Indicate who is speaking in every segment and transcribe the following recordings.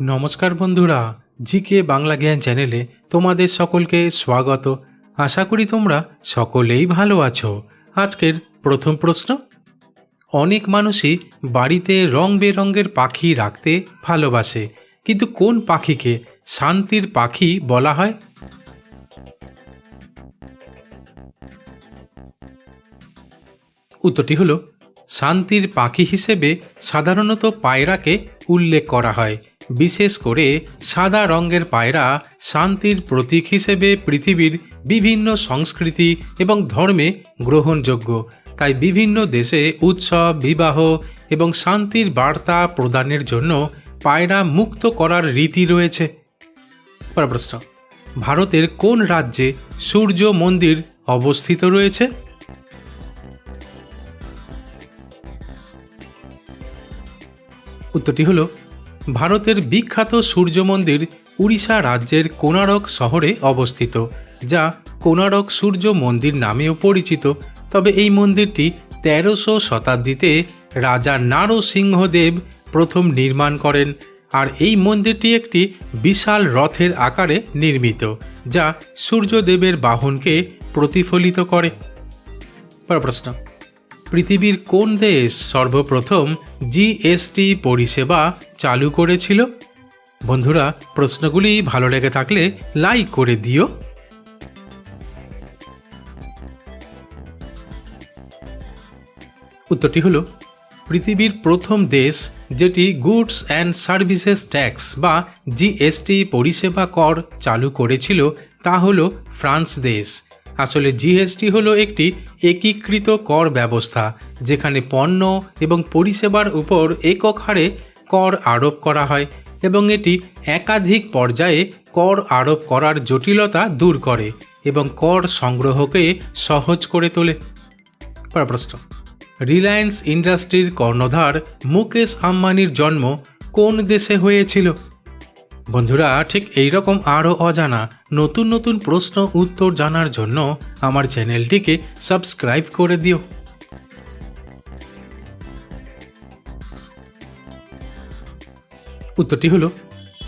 Speaker 1: নমস্কার বন্ধুরা, জিকে বাংলা জ্ঞান চ্যানেলে তোমাদের সকলকে স্বাগত। আশা করি তোমরা সকলেই ভালো আছো। আজকের প্রথম প্রশ্ন, অনেক মানুষই বাড়িতে রং বেরঙের পাখি রাখতে ভালোবাসে, কিন্তু কোন পাখিকে শান্তির পাখি বলা হয়? উত্তরটি হলো, শান্তির পাখি হিসেবে সাধারণত পায়রাকে উল্লেখ করা হয়। বিশেষ করে সাদা রঙের পায়রা শান্তির প্রতীক হিসেবে পৃথিবীর বিভিন্ন সংস্কৃতি এবং ধর্মে গ্রহণযোগ্য। তাই বিভিন্ন দেশে উৎসব, বিবাহ এবং শান্তির বার্তা প্রদানের জন্য পায়রা মুক্ত করার রীতি রয়েছে। প্রশ্ন, ভারতের কোন রাজ্যে সূর্য মন্দির অবস্থিত রয়েছে? উত্তরটি হলো ভারতের বিখ্যাত সূর্য মন্দির উড়িষ্যা রাজ্যের কোনারক শহরে অবস্থিত, যা কোনারক সূর্য মন্দির নামেও পরিচিত। তবে এই মন্দিরটি তেরোশো শতাব্দীতে রাজা নারসিংহদেব প্রথম নির্মাণ করেন, আর এই মন্দিরটি একটি বিশাল রথের আকারে নির্মিত, যা সূর্যদেবের বাহনকে প্রতিফলিত করে। প্রশ্ন। পৃথিবীর কোন দেশ সর্বপ্রথম জিএসটি পরিষেবা চালু করেছিল? বন্ধুরা, প্রশ্নগুলি ভালো লেগে থাকলে লাইক করে দিও। উত্তরটি হলো, পৃথিবীর প্রথম দেশ যেটি গুডস অ্যান্ড সার্ভিসেস ট্যাক্স বা জিএসটি পরিষেবা কর চালু করেছিল, তা হলো ফ্রান্স দেশ। আসলে জিএসটি হলো একটি একীকৃত কর ব্যবস্থা, যেখানে পণ্য এবং পরিষেবার উপর একক হারে কর আরোপ করা হয় এবং এটি একাধিক পর্যায়ে কর আরোপ করার জটিলতা দূর করে এবং কর সংগ্রহকে সহজ করে তোলে। প্রশ্ন, রিলায়েন্স ইন্ডাস্ট্রির কর্ণধার মুকেশ আম্বানির জন্ম কোন দেশে হয়েছিল? বন্ধুরা, ঠিক এই রকম আরও অজানা নতুন নতুন প্রশ্ন উত্তর জানার জন্য আমার চ্যানেলটিকে সাবস্ক্রাইব করে দিও। উত্তরটি হলো,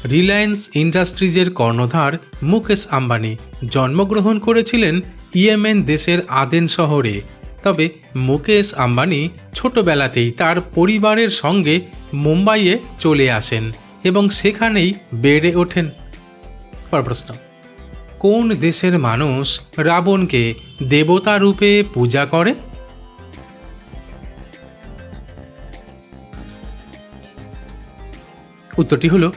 Speaker 1: রিলায়েন্স ইন্ডাস্ট্রিজের কর্ণধার মুকেশ আম্বানি জন্মগ্রহণ করেছিলেন ইয়েমেন দেশের আদেন শহরে। তবে মুকেশ আম্বানি ছোটবেলাতেই তার পরিবারের সঙ্গে মুম্বাইয়ে চলে আসেন। এবং সেখানেই বেড়ে ওঠেন। পর প্রশ্ন। কোন দেশের মানুষ রাবণকে দেবতা রূপে পূজা করে? উত্তরটি হলো,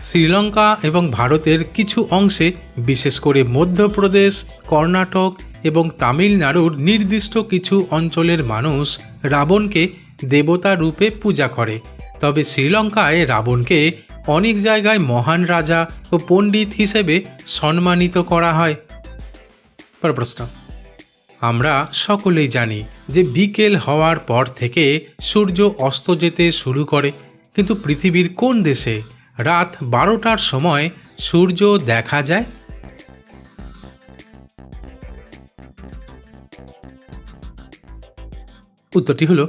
Speaker 1: শ্রীলঙ্কা এবং ভারতের কিছু অংশে, বিশেষ করে মধ্যপ্রদেশ, কর্ণাটক এবং তামিলনাড়ুর নির্দিষ্ট কিছু অঞ্চলের মানুষ রাবণকে দেবতা রূপে পূজা করে। তবে শ্রীলঙ্কায় রাবণকে অনেক জায়গায় মহান রাজা ও পণ্ডিত হিসেবে সম্মানিত করা হয়। পর প্রশ্ন। আমরা সকলেই জানি যে বিকেল হওয়ার পর থেকে সূর্য অস্ত যেতে শুরু করে, কিন্তু পৃথিবীর কোন দেশে রাত বারোটার সময় সূর্য দেখা যায়? উত্তরটি হলো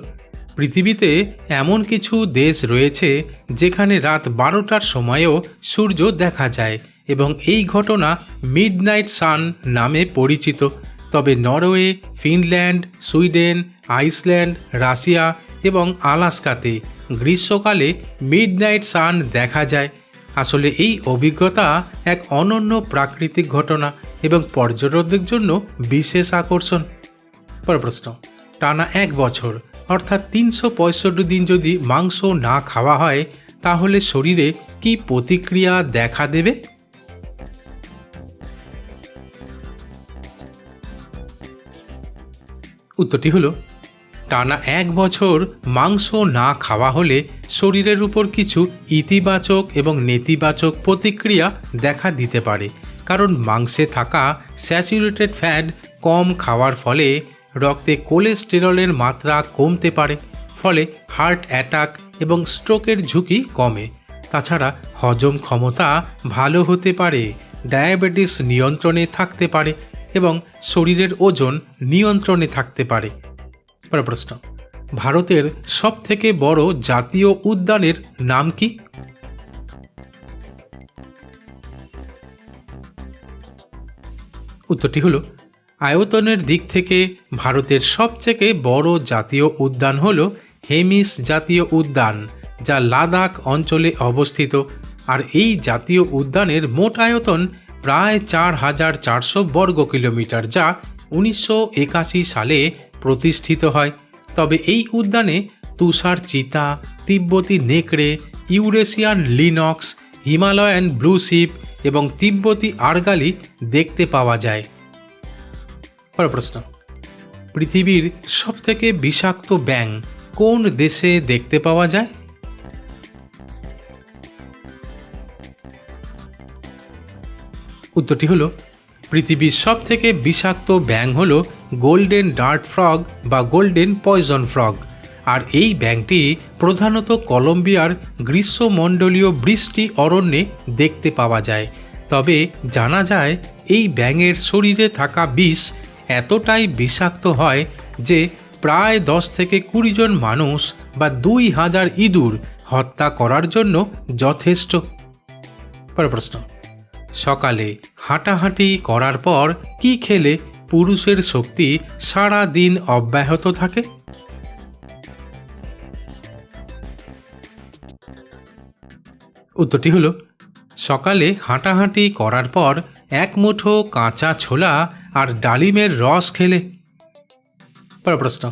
Speaker 1: পৃথিবীতে এমন কিছু দেশ রয়েছে যেখানে রাত বারোটার সময়েও সূর্য দেখা যায় এবং এই ঘটনা মিডনাইট সান নামে পরিচিত। তবে Norway, Finland, Sweden, Iceland, Russia এবং আলাস্কাতে গ্রীষ্মকালে মিডনাইট সান দেখা যায়। আসলে এই অভিজ্ঞতা এক অনন্য প্রাকৃতিক ঘটনা এবং পর্যটকদের জন্য বিশেষ আকর্ষণ। পর প্রশ্ন, টানা এক বছর অর্থাৎ তিনশো পঁয়ষট্টি দিন যদি মাংস না খাওয়া হয়, তাহলে শরীরে কি প্রতিক্রিয়া দেখা দেবে? উত্তরটি হলো, টানা এক বছর মাংস না খাওয়া হলে শরীরের উপর কিছু ইতিবাচক এবং নেতিবাচক প্রতিক্রিয়া দেখা দিতে পারে। কারণ মাংসে থাকা স্যাচুরেটেড ফ্যাট কম খাওয়ার ফলে রক্তে কোলেস্টেরলের মাত্রা কমতে পারে, ফলে হার্ট অ্যাটাক এবং স্ট্রোকের ঝুঁকি কমে। তাছাড়া হজম ক্ষমতা ভালো হতে পারে, ডায়াবেটিস নিয়ন্ত্রণে থাকতে পারে এবং শরীরের ওজন নিয়ন্ত্রণে থাকতে পারে। প্রশ্ন, ভারতের সবথেকে বড় জাতীয় উদ্যানের নাম কি? উত্তরটি হলো আয়তনের দিক থেকে ভারতের সবথেকে বড় জাতীয় উদ্যান হল হেমিস জাতীয় উদ্যান, যা লাদাখ অঞ্চলে অবস্থিত। আর এই জাতীয় উদ্যানের মোট আয়তন প্রায় চার হাজার চারশো বর্গ কিলোমিটার, যা উনিশশো একাশি সালে প্রতিষ্ঠিত হয়। তবে এই উদ্যানে তুষার চিতা, তিব্বতী নেকড়ে, Eurasian lynx, Himalayan blue sheep এবং তিব্বতী আর্গালি দেখতে পাওয়া যায়। পরের প্রশ্ন। পৃথিবীর সবথেকে বিষাক্ত ব্যাং কোন দেশে দেখতে পাওয়া যায়? উত্তরটি হলো, পৃথিবীর সবথেকে বিষাক্ত ব্যাং হলো গোল্ডেন ডার্ট ফ্রগ বা গোল্ডেন পয়জন ফ্রগ। আর এই ব্যাংটি প্রধানত কলম্বিয়ার গ্রীষ্মমণ্ডলীয় বৃষ্টি অরণ্যে দেখতে পাওয়া যায়। তবে জানা যায়, এই ব্যাঙের শরীরে থাকা বিষ এতটাই বিষাক্ত হয় যে প্রায় দশ থেকে কুড়ি জন মানুষ বা দুই হাজার ইঁদুর হত্যা করার জন্য যথেষ্ট। প্রশ্ন, সকালে হাঁটাহাঁটি করার পর কি খেলে পুরুষের শক্তি সারা দিন অব্যাহত থাকে? উত্তরটি হলো, সকালে হাঁটাহাঁটি করার পর এক মুঠো কাঁচা ছোলা আর ডালিমের রস খেলে? পরের প্রশ্ন।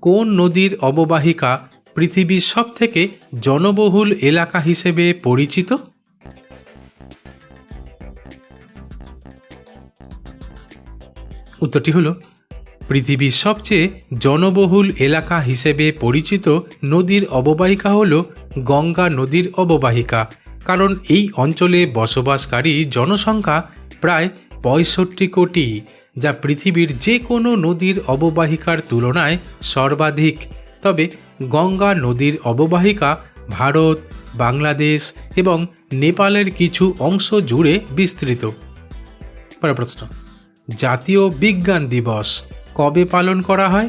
Speaker 1: কোন নদীর অববাহিকা পৃথিবীর সবথেকে জনবহুল এলাকা হিসেবে পরিচিত? উত্তরটি হলো, পৃথিবীর সবচেয়ে জনবহুল এলাকা হিসেবে পরিচিত নদীর অববাহিকা হল গঙ্গা নদীর অববাহিকা। কারণ এই অঞ্চলে বসবাসকারী জনসংখ্যা প্রায় পঁয়ষট্টি কোটি, যা পৃথিবীর যে কোনো নদীর অববাহিকার তুলনায় সর্বাধিক। তবে গঙ্গা নদীর অববাহিকা ভারত, বাংলাদেশ এবং নেপালের কিছু অংশ জুড়ে বিস্তৃত। পরের প্রশ্ন, জাতীয় বিজ্ঞান দিবস কবে পালন করা হয়?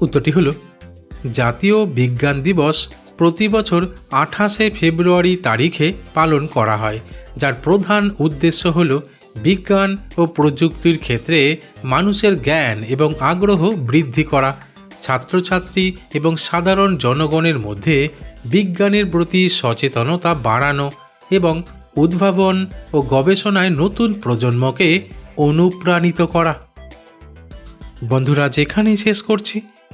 Speaker 1: উত্তরটি হলো, জাতীয় বিজ্ঞান দিবস প্রতি বছর আঠাশে ফেব্রুয়ারি তারিখে পালন করা হয়, যার প্রধান উদ্দেশ্য হল বিজ্ঞান ও প্রযুক্তির ক্ষেত্রে মানুষের জ্ঞান এবং আগ্রহ বৃদ্ধি করা। ছাত্রছাত্রী এবং সাধারণ জনগণের মধ্যে বিজ্ঞানের প্রতি সচেতনতা বাড়ানো এবং উদ্ভাবন ও গবেষণায় নতুন প্রজন্মকে অনুপ্রাণিত করা। বন্ধুরা, যেখানেই শেষ করছি